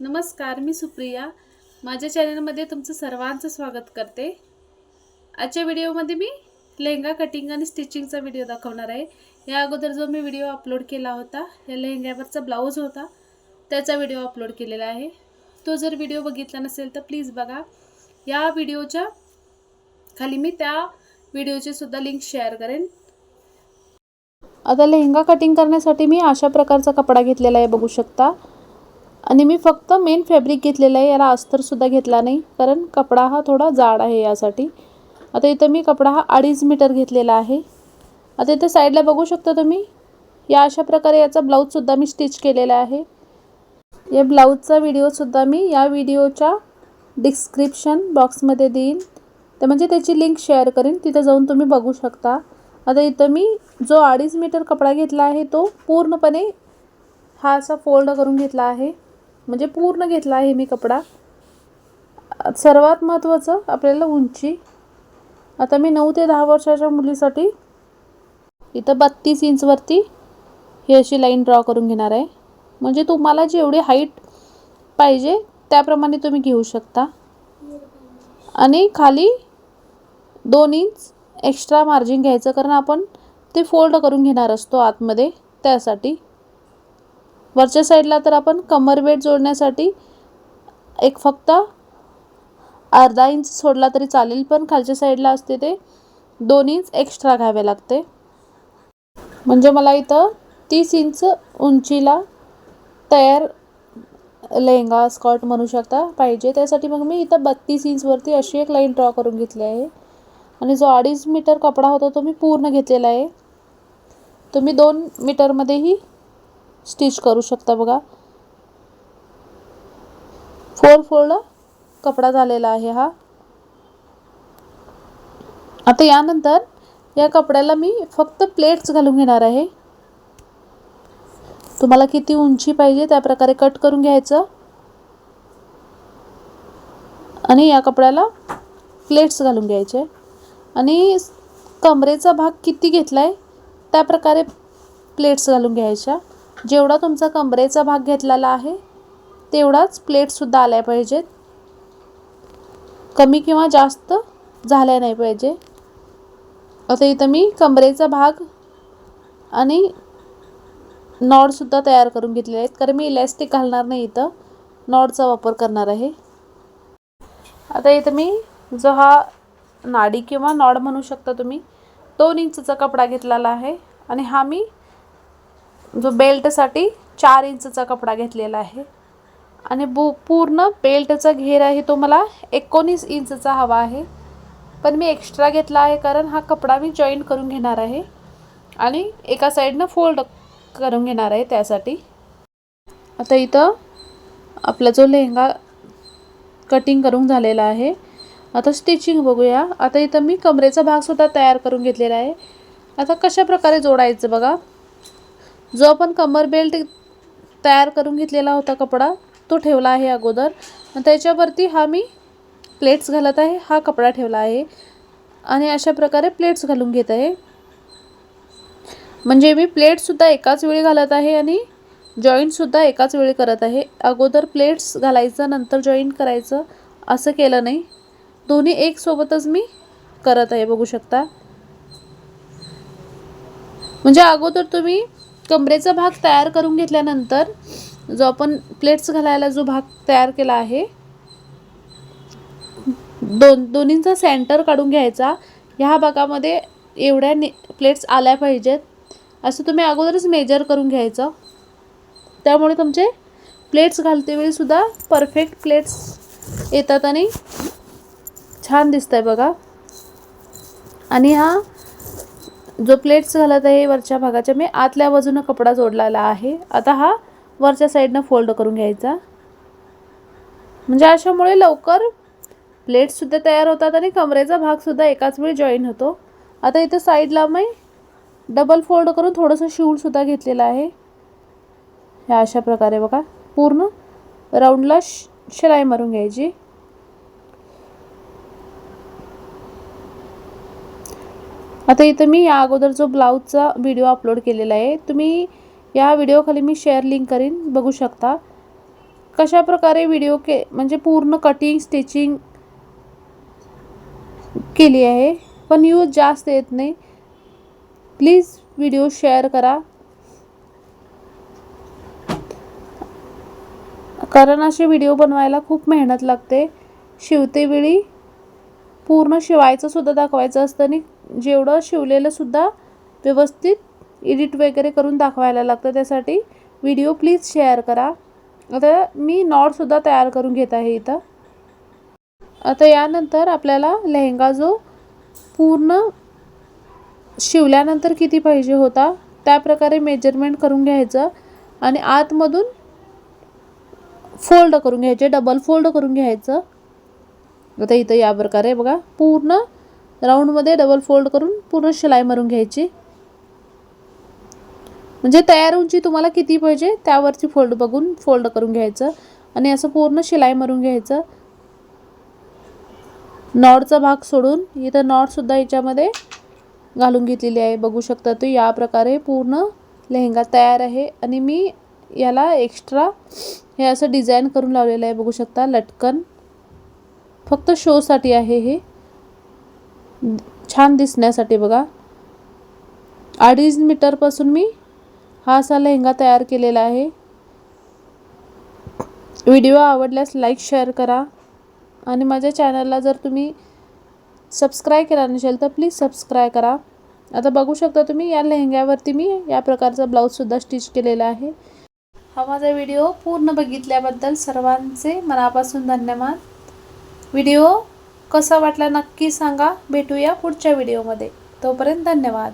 नमस्कार मी सुप्रिया. माझ्या चॅनलमध्ये तुमचं सर्वांचं स्वागत करते. आजच्या व्हिडिओमध्ये मी लेहंगा कटिंग आणि स्टिचिंगचा व्हिडिओ दाखवणार आहे. या अगोदर जो मी व्हिडिओ अपलोड केला होता या लेहंग्यावरचा ब्लाऊज होता त्याचा व्हिडिओ अपलोड केलेला आहे. तो जर व्हिडिओ बघितला नसेल तर प्लीज बघा. या व्हिडिओच्या खाली मी त्या व्हिडिओची सुद्धा लिंक शेअर करेन. आता लेहंगा कटिंग करण्यासाठी मी अशा प्रकारचा कपडा घेतलेला आहे बघू शकता. आणि मी फक्त मेन फॅब्रिक घेतलेलं आहे याला अस्तरसुद्धा घेतला नाही कारण कपडा हा थोडा जाड आहे यासाठी. आता इथं मी कपडा हा अडीच मीटर घेतलेला आहे. आता इथं साईडला बघू शकता तुम्ही या अशा प्रकारे याचा ब्लाऊजसुद्धा मी स्टिच केलेला आहे. या ब्लाऊजचा व्हिडिओसुद्धा मी या व्हिडिओच्या डिस्क्रिप्शन बॉक्समध्ये देईन. तर म्हणजे त्याची लिंक शेअर करेन तिथं जाऊन तुम्ही बघू शकता. आता इथं मी जो अडीच मीटर कपडा घेतला आहे तो पूर्णपणे हा असा फोल्ड करून घेतला आहे. म्हणजे पूर्ण घेतला आहे मी कपडा. सर्वात महत्त्वाचं आपल्याला उंची. आता मी नऊ ते दहा वर्षाच्या मुलीसाठी इथं बत्तीस इंचवरती ही अशी लाईन ड्रॉ करून घेणार आहे. म्हणजे तुम्हाला जेवढी हाईट पाहिजे त्याप्रमाणे तुम्ही घेऊ शकता. आणि खाली दोन इंच एक्स्ट्रा मार्जिन घ्यायचं कारण आपण ते फोल्ड करून घेणार असतो आतमध्ये त्यासाठी. वरच्या साईडला तर आपण कमर बेट जोडण्यासाठी एक फक्त अर्धा इंच सोडला तरी चालेल पण खालच्या साईडला असते ते दोन इंच एक्स्ट्रा घ्यावे लागते. म्हणजे मला इथं तीस इंच उंचीला तयार लेहंगा स्कर्ट म्हणू शकता पाहिजे. त्यासाठी मग मी इथं बत्तीस इंचवरती अशी एक लाईन ड्रॉ करून घेतली आहे. आणि जो अडीच मीटर कपडा होता तो मी पूर्ण घेतलेला आहे. तुम्ही दोन मीटरमध्येही स्टिच करू शकता बघा. फोर फोल्ड कपडा झालेला आहे हा. आता यानंतर या कपड्याला मी फक्त प्लेट्स घालून घेणार आहे. तुम्हाला किती उंची पाहिजे त्या प्रकारे कट करून घ्यायचं. आणि या कपड्याला प्लेट्स घालून घ्यायचे. आणि कमरेचा भाग किती घेतला आहे त्या प्रकारे प्लेट्स घालून घ्यायच्या. जेवढा तुमचा कमरेचा भाग घेतलेला आहे तेवढाच प्लेटसुद्धा आल्या पाहिजेत. कमी किंवा जास्त झाल्या नाही पाहिजे. आता इथं मी कमरेचा भाग आणि नॉडसुद्धा तयार करून घेतलेले आहेत कारण मी इलॅस्टिक घालणार नाही इथं. नॉडचा वापर करणार आहे. आता इथं मी जो हा नाडी किंवा नॉड म्हणू शकता तुम्ही दोन इंचचा कपडा घेतलेला आहे आणि हा मी जो बेल्टसाठी चार इंचचा कपडा घेतलेला आहे. आणि बू पूर्ण बेल्टचा घेर आहे तो मला एकोणीस इंचचा हवा आहे. पण मी एक्स्ट्रा घेतला आहे कारण हा कपडा मी जॉईन करून घेणार आहे. आणि एका साईडनं फोल्ड करून घेणार आहे त्यासाठी. आता इथं आपला जो लेहंगा कटिंग करून झालेला आहे. आता स्टिचिंग बघूया. आता इथं मी कमरेचा भागसुद्धा तयार करून घेतलेला आहे. आता कशा प्रकारे जोडायचं बघा. जो आपण कमर बेल्ट तयार करून घेतलेला होता कपडा तो ठेवला आहे अगोदर. त्याच्यावरती हा मी प्लेट्स घालत आहे. हा कपडा ठेवला आहे. आणि अशा प्रकारे प्लेट्स घालून घेत आहे. म्हणजे मी प्लेट्ससुद्धा एकाच वेळी घालत आहे आणि जॉईंटसुद्धा एकाच वेळी करत आहे. अगोदर प्लेट्स घालायचं नंतर जॉईंट करायचं असं केलं नाही. दोन्ही एकसोबतच मी करत आहे बघू शकता. म्हणजे अगोदर तुम्ही कमरेचा भाग तयार करून घेतल्यानंतर जो आपण प्लेट्स घालायला जो भाग तयार केला आहे दोन दोन्हींचा सेंटर काढून घ्यायचा. ह्या भागामध्ये एवढ्या ने प्लेट्स आल्या पाहिजेत. असं तुम्ही अगोदरच मेजर करून घ्यायचं. त्यामुळे तुमचे प्लेट्स घालते वेळीसुद्धा परफेक्ट प्लेट्स येतात आणि छान दिसत आहे बघा. आणि हा जो प्लेट्स घालत आहे वरच्या भागाच्या मी आतल्या बाजूनं कपडा जोडलेला आहे. आता हा वरच्या साईडनं फोल्ड करून घ्यायचा. म्हणजे अशामुळे लवकर प्लेट्ससुद्धा तयार होतात आणि कमरेचा भागसुद्धा एकाच वेळी जॉईन होतो. आता इथं साईडला मी डबल फोल्ड करून थोडंसं शिवूनसुद्धा घेतलेलं आहे. ह्या अशा प्रकारे बघा. पूर्ण राऊंडला श शिलाई मारून घ्यायची. आता इथं मी या अगोदर जो ब्लाऊजचा व्हिडिओ अपलोड केलेला आहे तुम्ही या व्हिडिओखाली मी शेअर लिंक करीन बघू शकता. कशा प्रकारे व्हिडिओ के म्हणजे पूर्ण कटिंग स्टिचिंग केली आहे पण यूज जास्त येत नाही. प्लीज व्हिडिओ शेअर करा. कारण असे व्हिडिओ बनवायला खूप मेहनत लागते. शिवतेवेळी पूर्ण शिवायचं सुद्धा दाखवायचं असतं आणि जेवढं शिवलेलं सुद्धा व्यवस्थित एडिट वगैरे करून दाखवायला लागतं त्यासाठी. व्हिडिओ प्लीज शेअर करा. आता मी नॉटसुद्धा तयार करून घेत आहे इथं. आता यानंतर आपल्याला लेहंगा जो पूर्ण शिवल्यानंतर किती पाहिजे होता त्या प्रकारे मेजरमेंट करून घ्यायचं आणि आतमधून फोल्ड करून घ्यायचे डबल फोल्ड करून घ्यायचं. आता इथं या प्रकारे बघा पूर्ण राऊंडमध्ये डबल फोल्ड करून पूर्ण शिलाई मारून घ्यायची. म्हणजे तयार उंची तुम्हाला किती पाहिजे त्यावरची फोल्ड बघून फोल्ड करून घ्यायचं आणि असं पूर्ण शिलाई मारून घ्यायचं. नॉडचा भाग सोडून इथं नॉडसुद्धा याच्यामध्ये घालून घेतलेली आहे. बघू शकता तुम्ही या प्रकारे पूर्ण लेहंगा तयार आहे. आणि मी याला एक्स्ट्रा हे असं डिझाईन करून लावलेलं आहे. बघू शकता लटकन. फक्त शोसाठी आहे हे. छान दिसण्यासाठी बघा. अडीच मीटरपासून मी हा असा लेहंगा तयार केलेला आहे. व्हिडिओ आवडल्यास लाईक शेअर करा. आणि माझ्या चॅनलला जर तुम्ही सबस्क्राईब केला नसेल तर प्लीज सबस्क्राईब करा. आता बघू शकता तुम्ही या लेहंग्यावरती मी या प्रकारचा ब्लाऊजसुद्धा स्टिच केलेला आहे. हा माझा व्हिडिओ पूर्ण बघितल्याबद्दल सर्वांचे मनापासून धन्यवाद. व्हिडिओ कसा वाटला नक्की सांगा. भेटूया पुढच्या व्हिडिओमध्ये. तोपर्यंत धन्यवाद.